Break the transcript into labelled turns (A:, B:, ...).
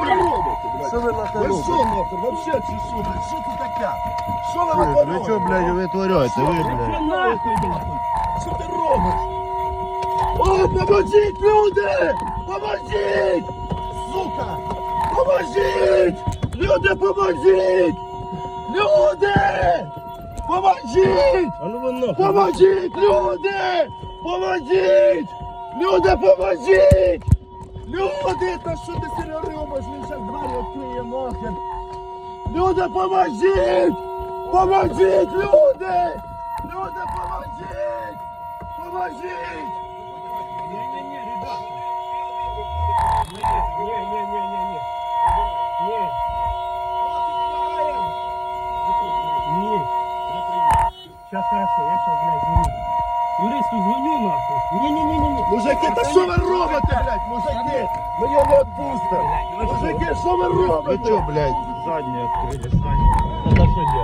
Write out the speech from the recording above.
A: нахер? Вообще, чи що, блядь? Що це таке? Що ви
B: Ви
A: виконуєте?
B: що, блядь, витворяєте? Ви, блядь.
A: Що нахуй, нахуй? Що ти робиш? О, поможіть, люди! Поможіть! Сука! Поможіть! Люди, поможіть! Люди! Поможіть!
B: А ну ви нахуй.
A: Поможіть, люди! Поможіть! Люди, поможіть! Люди, та що ти серйозно робиш? Він ще двері відкриє нахер! Люди, поможіть! Поможіть, люди! Люди, поможіть! Поможіть!
C: Не-не-не, ребят. Не-не-не-не-не. Не. Не. Сейчас хорошо, я сейчас, блядь, звоню. Юристу звоню нахуй. Не-не-не-не.
A: Мужики, та що ви робите, блядь? Мужики, ми його не відпустимо! Мужики, що ви
B: Ви
A: робите?
B: що, блядь, задні відкрили, задні. Это що делаєте?
C: Все.